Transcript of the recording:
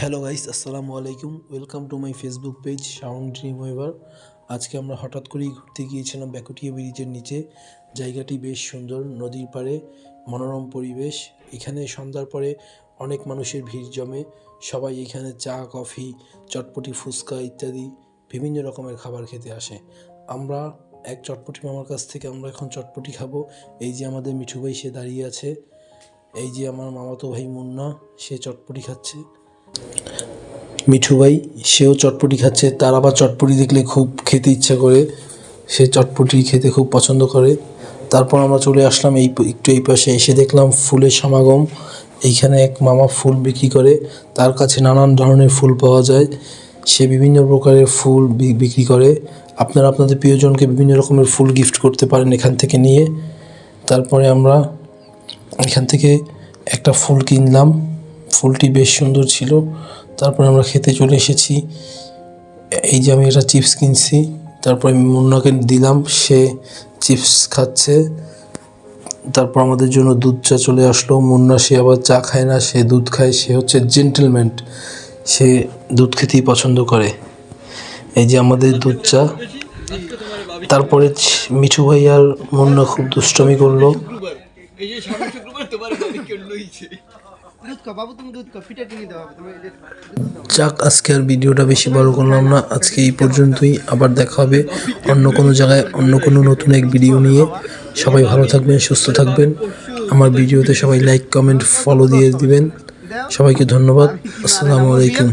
Hello guys, আসসালামু আলাইকুম। Welcome to my Facebook page sound dream weaver আজকে আমরা হঠাৎ করেই ঘুরতে গিয়েছিলাম ব্যাকুটিয়া ব্রিজের নিচে। জায়গাটি বেশ সুন্দর, নদীর পাড়ে, মনোরম পরিবেশ। এখানে সন্ধ্যার পরে অনেক মানুষের ভিড় জমে। সবাই এখানে চা, কফি, চটপটি, ফুচকা ইত্যাদি বিভিন্ন রকমের খাবার খেতে আসে। আমরা এক চটপটি মামার কাছ থেকে আমরা এখন চটপটি খাব। এই যে আমাদের মিঠু ভাই সে দাঁড়িয়ে আছে। এই যে আমার মামাতো ভাই মুন্না, সে চটপটি খাচ্ছে। মিঠু ভাই, সেও চটপটি খাচ্ছে, তার আবার চটপটি দেখলে খুব খেতে ইচ্ছা করে। সে চটপটি খেতে খুব পছন্দ করে। তারপর আমরা চলে আসলাম এই একটু এই পাশে এসে দেখলাম ফুলের সমাগম। এইখানে এক মামা ফুল বিক্রি করে। তার কাছে নানান ধরনের ফুল পাওয়া যায়। সে বিভিন্ন প্রকারের ফুল বিক্রি করে। আপনারা আপনাদের প্রিয়জনকে বিভিন্ন রকমের ফুল গিফট করতে পারেন এখান থেকে নিয়ে। তারপরে আমরা এখান থেকে একটা ফুল কিনলাম। ফুলটি বেশ সুন্দর ছিল। তারপরে আমরা খেতে চলে এসেছি। এই যে আমি এটা চিপস কিনছি, তারপর আমি মুন্নাকে দিলাম, সে চিপস খাচ্ছে। তারপর আমাদের জন্য দুধ চা চলে আসলো। মুন্না, সে আবার চা খায় না, সে দুধ খায়, সে হচ্ছে জেন্টেলম্যান সে দুধ খেতেই পছন্দ করে। এই যে আমাদের দুধ চা। তারপরে মিঠু ভাই আর মুন্না খুব দুষ্টমি করল। এই যে সামনে শুক্রবার, তোমার যাক, আজকে আর ভিডিওটা বেশি বড় করলাম না। আজকে এই পর্যন্তই, আবার দেখা হবে অন্য কোনো জায়গায়, অন্য কোনো নতুন এক ভিডিও নিয়ে। সবাই ভালো থাকবেন, সুস্থ থাকবেন। আমার ভিডিওতে সবাই লাইক কমেন্ট ফলো দিয়ে দিবেন। সবাইকে ধন্যবাদ। আসসালামু আলাইকুম।